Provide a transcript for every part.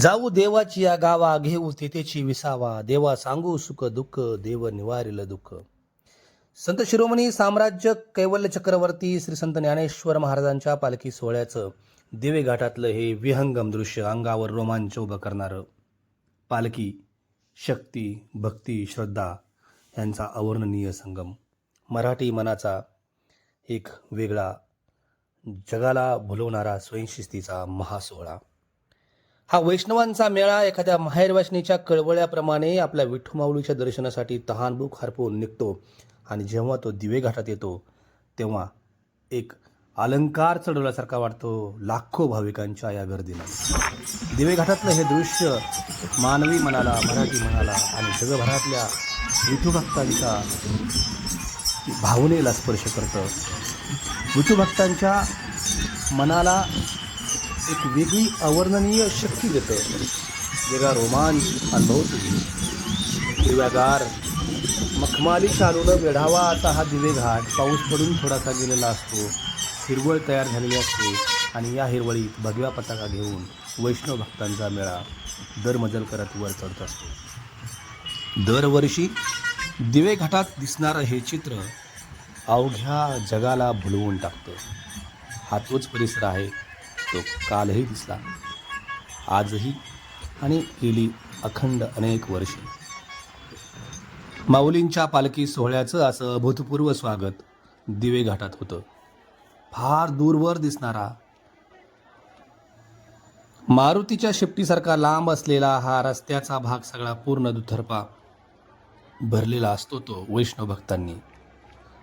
जाऊ देवाची या गावा घेऊ तेथेची विसावा. देवा सांगू सुख दुःख देव निवारिल दुःख. संत शिरोमणी साम्राज्य कैवल्य चक्रवर्ती श्री संत ज्ञानेश्वर महाराजांच्या पालखी सोहळ्याचं देवे घाटातलं हे विहंगम दृश्य अंगावर रोमांच उभं करणारं पालखी शक्ती भक्ती श्रद्धा यांचा अवर्णनीय संगम. मराठी मनाचा एक वेगळा जगाला भुलवणारा स्वयंशिस्तीचा महासोहळा. हा वैष्णवांचा मेळा एखाद्या माहेरवासनीच्या कळवळ्याप्रमाणे आपल्या विठ्ठुमाऊलीच्या दर्शनासाठी तहानभूक हरपून निघतो. आणि जेव्हा तो दिवे घाटात येतो तेव्हा एक अलंकार चढवल्यासारखा वाटतो लाखो भाविकांच्या या गर्दीनं दिवे घाटातलं हे दृश्य मानवी मनाला मराठी मनाला आणि जगभरातल्या विठुभक्तांच्या भावनेला स्पर्श करतं. विठुभक्तांच्या मनाला एक वेगळी अवर्णनीय शक्ती देतं. वेगळा रोमांच अनुभवतो. हिरव्यागार मखमाली शालूनं वेढावा आता हा दिवे घाट पाऊस पडून थोडासा गेलेला असतो. हिरवळ तयार झालेली असते आणि या हिरवळीत भगव्या पताका घेऊन वैष्णव भक्तांचा मेळा दरमजल करत वर चढत असतो. दरवर्षी दिवे घाटात दिसणारं हे चित्र अवघ्या जगाला भुलवून टाकतं. हा तोच परिसर आहे तो कालही दिसला. आजही आणि गेली अखंड अनेक वर्षे. माऊलींच्या पालखी सोहळ्याचं असं अभूतपूर्व स्वागत दिवे घाटात होतं. फार दूरवर दिसणारा. मारुतीच्या शिफ्टीसारखा लांब असलेला हा रस्त्याचा भाग सगळा पूर्ण दुथरपा भरलेला असतो तो वैष्णव भक्तांनी.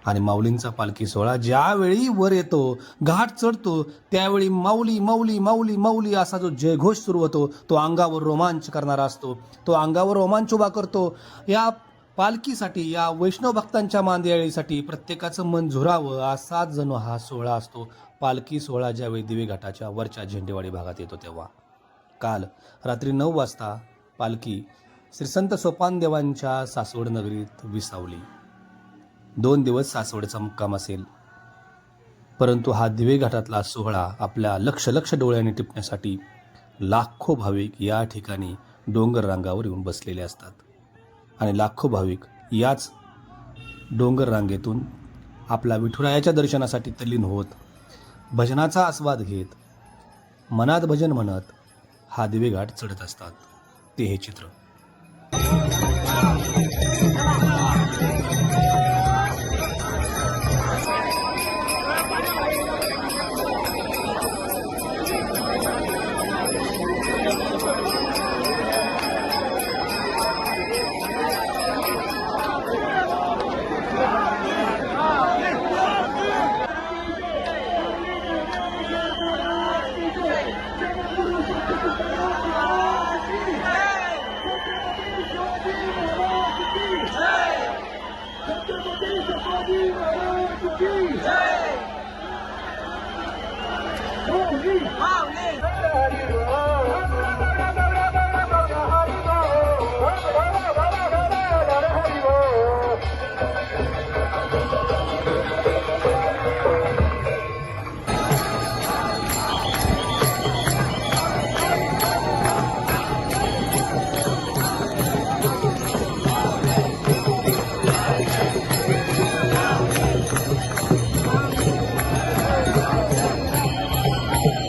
आणि माऊलींचा पालखी सोहळा ज्यावेळी वर येतो घाट चढतो त्यावेळी माऊली माऊली माऊली माऊली असा जो जयघोष सुरू होतो तो अंगावर रोमांच करणारा असतो. तो अंगावर रोमांच उभा करतो. या पालखीसाठी या वैष्णव भक्तांच्या मांदियाळीसाठी प्रत्येकाचं मन झुरावं असा जणू हा सोहळा असतो. पालखी सोहळा ज्यावेळी दिवे घाटाच्या वरच्या झेंडेवाडी भागात येतो तेव्हा. काल रात्री नऊ वाजता पालखी श्री संत सोपानदेवांच्या सासवड नगरीत विसावली. दोन दिवस सासवडचा मुक्काम असेल. परंतु हा दिवे घाटातला सोहळा आपल्या लक्ष लक्ष डोळ्याने टिपण्यासाठी लाखो भाविक या ठिकाणी डोंगर रांगावर येऊन बसलेले असतात. आणि लाखो भाविक याच डोंगर रांगेतून आपल्या विठुरायाच्या दर्शनासाठी तल्लीन होत भजनाचा आस्वाद घेत मनात भजन म्हणत हा दिवे घाट चढत असतात. ते हे चित्र.